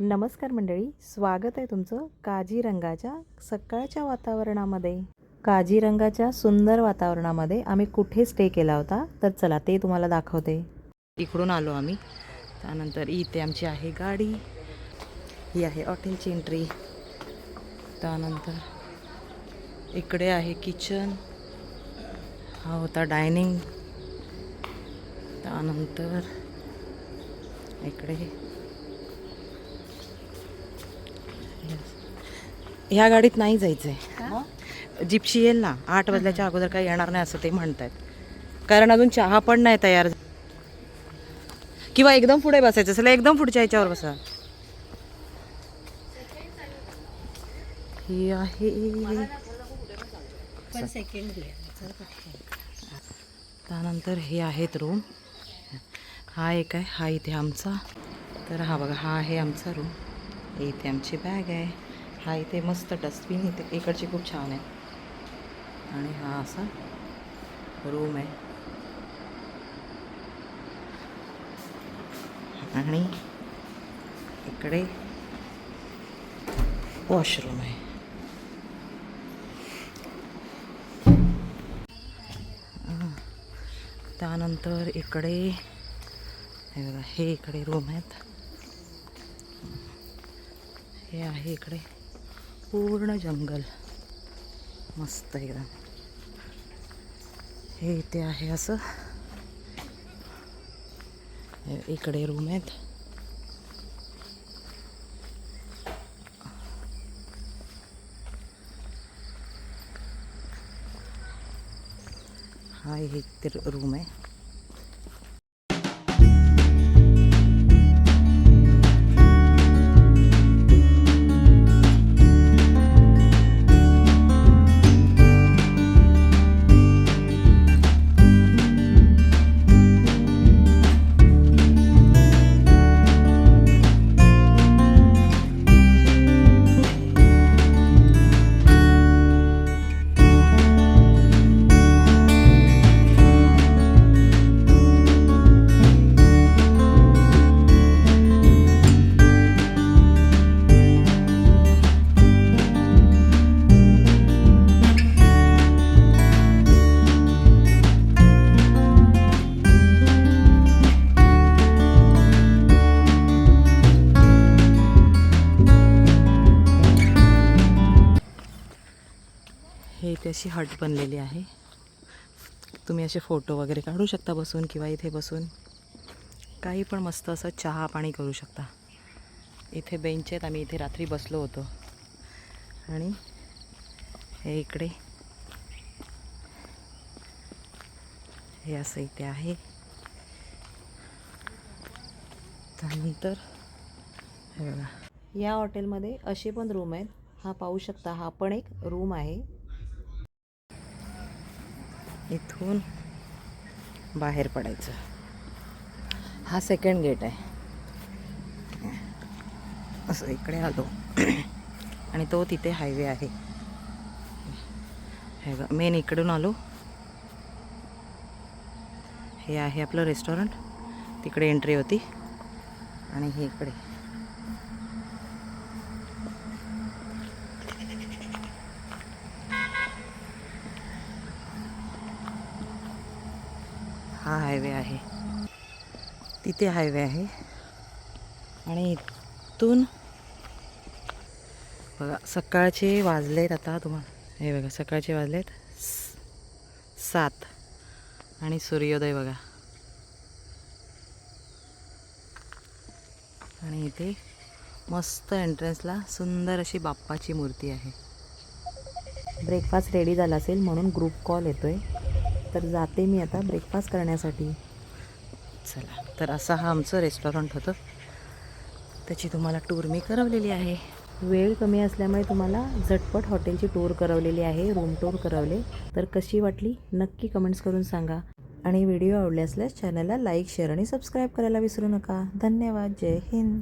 नमस्कार मंडळी स्वागत आहे तुमचं काजीरंगाच्या सकाळच्या वातावरणामध्ये. काजीरंगाच्या सुंदर वातावरणामध्ये आम्ही कुठे स्टे केला होता? तर चला ते तुम्हाला दाखवते. इकडून आलो आम्ही. त्यानंतर इथे आमची आहे गाडी. ही आहे हॉटेलची एंट्री त्यानंतर इकडे आहे किचन हा होता डायनिंग त्यानंतर इकडे ह्या गाडीत नाही जायचं आहे जिप्शी येईल ना? आठ वाजल्याच्या अगोदर काही येणार नाही असं ते म्हणतात कारण अजून चहा पण नाही तयार किंवा एकदम पुढे बसायचं. असेल एकदम पुढच्या याच्यावर बसा. ही आहे. त्यानंतर हे आहेत रूम हा एक आहे हा इथे आमचा. तर हा बघा हा आहे आमचा रूम इथे आमची बॅग आहे. हा इथे मस्त डस्टबिन इथे इकडची खूप छान आहे. आणि हा असा रूम आहे. आणि इकडे वॉशरूम आहे. त्यानंतर इकडे बघा हे इकडे रूम आहेत. हे आहे इकडे. पूर्ण जंगल. मस्त एकदम. हे इथे आहे असं. इकडे रूम आहेत. हा इथे रूम आहे. हे इथे अशी हट बनलेली आहे. तुम्ही असे फोटो वगैरे काढू शकता बसून किंवा इथे बसून. काही पण मस्त असं चहा पाणी करू शकता. इथे बेंच आहेत आम्ही इथे रात्री बसलो होतो. आणि हे इकडे. हे असं इथे आहे. त्यानंतर हे बघा. या हॉटेलमध्ये असे पण रूम आहेत. हा पाहू शकता हा पण एक रूम आहे. इथून बाहेर पडायचं. हा सेकंड गेट आहे. असं इकडे आलो. आणि तो तिथे हायवे आहे. हे बघा मेन इकडून आलो. हे आहे आपलं रेस्टॉरंट तिकडे एंट्री होती. आणि हे इकडे. हा हायवे आहे. तिथे हायवे आहे. आणि इथून बघा सकाळचे वाजलेत आता तुम्हाला हे बघा सकाळचे वाजलेत स- सात. आणि सूर्योदय बघा. आणि इथे मस्त एंट्रन्सला सुंदर अशी बाप्पाची मूर्ती आहे. ब्रेकफास्ट रेडी झाला असेल म्हणून ग्रुप कॉल येतोय. तर जाते मी आता ब्रेकफास्ट करण्यासाठी. चला तर असा हा आमचं रेस्टॉरंट होतं. त्याची तुम्हाला टूर मी करवलेली आहे. वेळ कमी असल्यामुळे तुम्हाला झटपट हॉटेलची टूर करवलेली आहे रूम टूर करवले. तर कशी वाटली? नक्की कमेंट्स करून सांगा. आणि व्हिडिओ आवडले असल्यास चॅनलला लाईक शेअर आणि सबस्क्राईब करायला विसरू नका. धन्यवाद. जय हिंद.